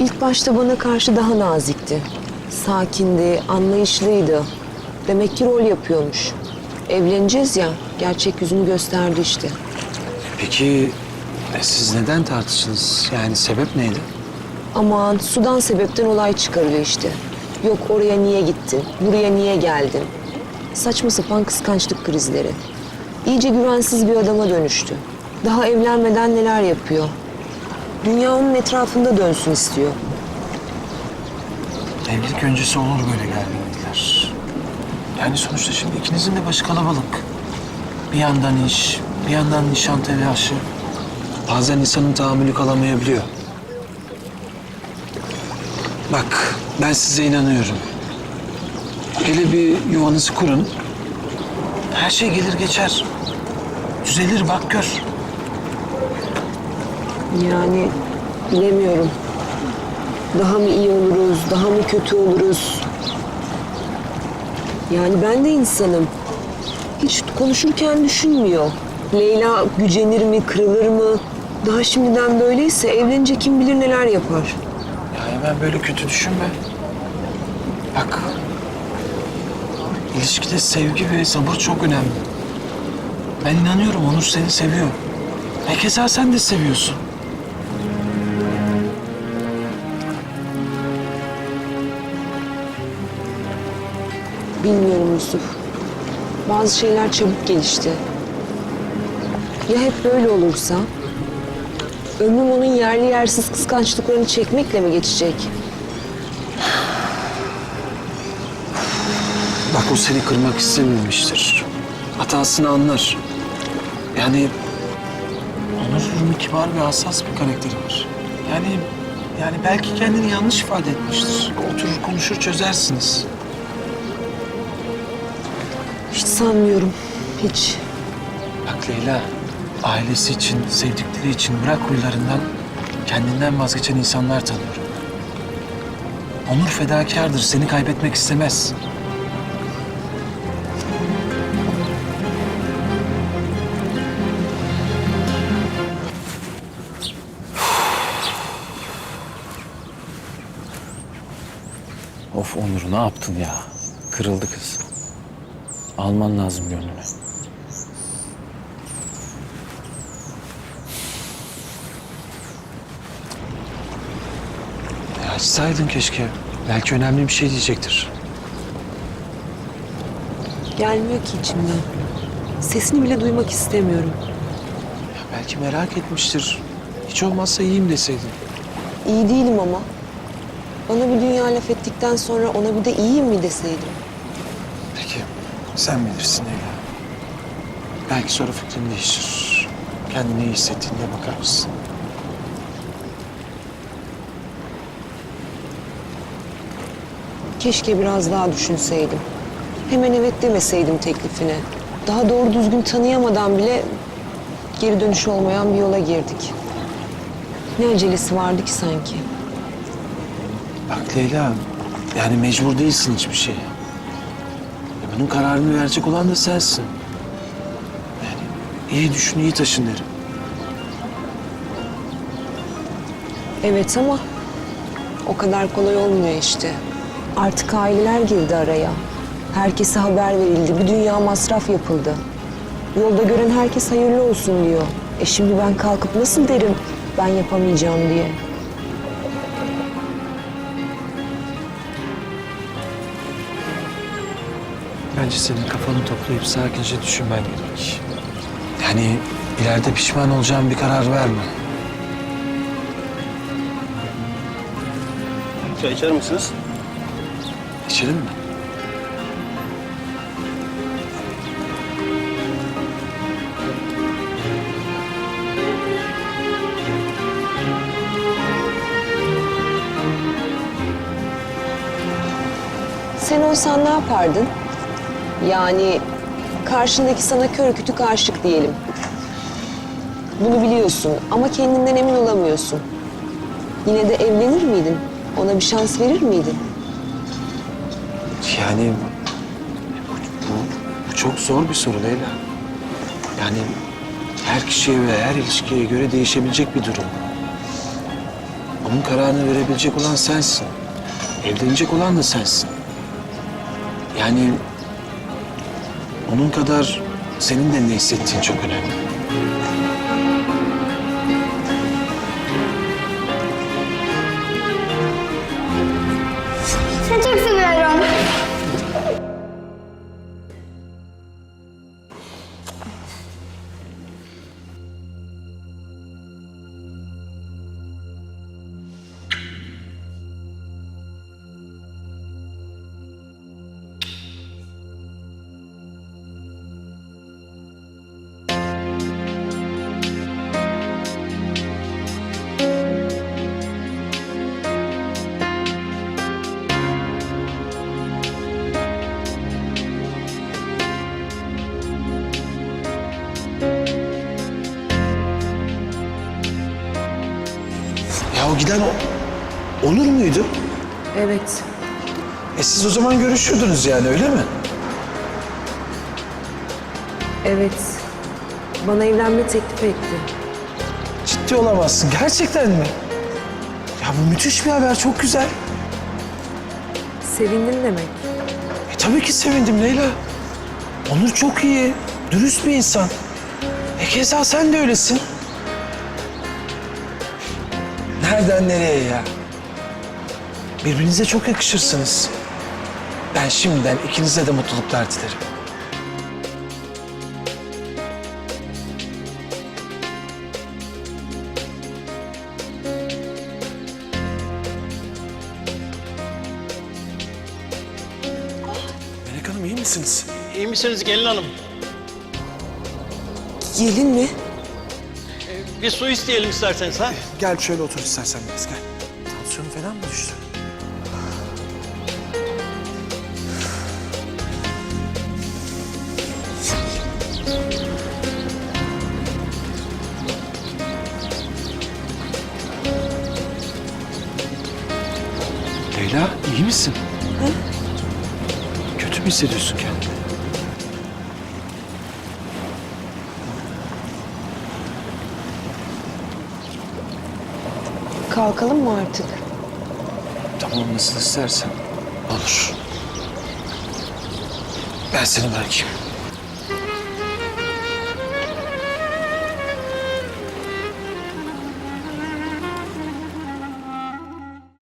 İlk başta bana karşı daha nazikti. Sakindi, anlayışlıydı. Demek ki rol yapıyormuş. Evleneceğiz ya, gerçek yüzünü gösterdi işte. Peki e, siz neden tartıştınız? Yani sebep neydi? Aman sudan sebepten olay çıkarıyor işte. Yok oraya niye gittin, buraya niye geldin? Saçma sapan kıskançlık krizleri. İyice güvensiz bir adama dönüştü. Daha evlenmeden neler yapıyor? Dünya onun etrafında dönsün istiyor. Evlilik öncesi olur böyle gerginlikler. Yani sonuçta şimdi ikinizin de başı kalabalık. Bir yandan iş, bir yandan nişan telaşı. Bazen insanın tahammülü kalamayabiliyor. Bak, ben size inanıyorum. Hele bir yuvanızı kurun. Her şey gelir geçer. Düzelir bak gör. Yani bilemiyorum. Daha mı iyi oluruz, daha mı kötü oluruz? Yani ben de insanım. Hiç konuşurken düşünmüyor. Leyla gücenir mi, kırılır mı? Daha şimdiden böyleyse evlenince kim bilir neler yapar. Ya hemen böyle kötü düşünme. Bak. ilişkide sevgi ve sabır çok önemli. Ben inanıyorum Onur seni seviyor. E keza sen de seviyorsun. Bilmiyorum Yusuf. Bazı şeyler çabuk gelişti. Ya hep böyle olursa? Ömrüm onun yerli yersiz kıskançlıklarını çekmekle mi geçecek? Bak o seni kırmak istememiştir. Hatasını anlar. Yani Onur durumu kibar ve hassas bir karakteri var. Yani yani belki kendini yanlış ifade etmiştir. Oturur konuşur çözersiniz. Sanmıyorum. Hiç. Bak Leyla, ailesi için, sevdikleri için bırak huylarından, kendinden vazgeçen insanlar tanıyorum. Onur fedakardır, seni kaybetmek istemez. Of Onur ne yaptın ya? Kırıldı kız. Alman lazım gönlünü. Ya açsaydın keşke. Belki önemli bir şey diyecektir. Gelmiyor ki içimden. Sesini bile duymak istemiyorum. Ya belki merak etmiştir. Hiç olmazsa iyiyim deseydin. İyi değilim ama. Bana bir dünya laf ettikten sonra ona bir de iyiyim mi deseydim? Sen bilirsin Leyla. Belki sonra fikrin değişir. Kendini iyi hissettiğinde bakar mısın? Keşke biraz daha düşünseydim. Hemen evet demeseydim teklifine. Daha doğru düzgün tanıyamadan bile geri dönüş olmayan bir yola girdik. Ne acelesi vardı ki sanki? Bak Leyla, yani mecbur değilsin hiçbir şeye. Bunun kararını verecek olan da sensin. Yani iyi düşün, iyi taşın derim. Evet ama o kadar kolay olmuyor işte. Artık aileler girdi araya. Herkese haber verildi. Bir dünya masraf yapıldı. Yolda gören herkes hayırlı olsun diyor. E şimdi ben kalkıp nasıl derim ben yapamayacağım diye. Bence senin kafanı toplayıp sakince düşünmen gerek. Yani ileride pişman olacağın bir karar verme. Çay içer misiniz? İçelim mi? Sen olsan ne yapardın? Yani karşındaki sana kör kütük aşık diyelim. Bunu biliyorsun ama kendinden emin olamıyorsun. Yine de evlenir miydin? Ona bir şans verir miydin? Yani bu, bu, bu çok zor bir soru Leyla. Yani her kişiye ve her ilişkiye göre değişebilecek bir durum. Onun kararını verebilecek olan sensin. Evlenecek olan da sensin. Yani onun kadar senin de ne hissettiğin çok önemli. Giden o... Onur muydu? Evet. E siz o zaman görüşüyordunuz yani öyle mi? Evet. Bana evlenme teklif etti. Ciddi olamazsın. Gerçekten mi? Ya bu müthiş bir haber. Çok güzel. Sevindin demek. E tabii ki sevindim Leyla. Onur çok iyi, dürüst bir insan. E keza sen de öylesin. Nereden nereye ya? Birbirinize çok yakışırsınız. Ben şimdiden ikinize de mutluluklar dilerim. Melek Hanım iyi misiniz? İyi misiniz gelin hanım? Gelin mi? Bir su isteyelim isterseniz ha? Gel şöyle otur istersen biraz gel. Tansiyonu falan mı düştü? Leyla iyi misin? Kötü mü hissediyorsun kendini? Kalkalım mı artık? Tamam nasıl istersen. Olur. Ben seni bırakayım.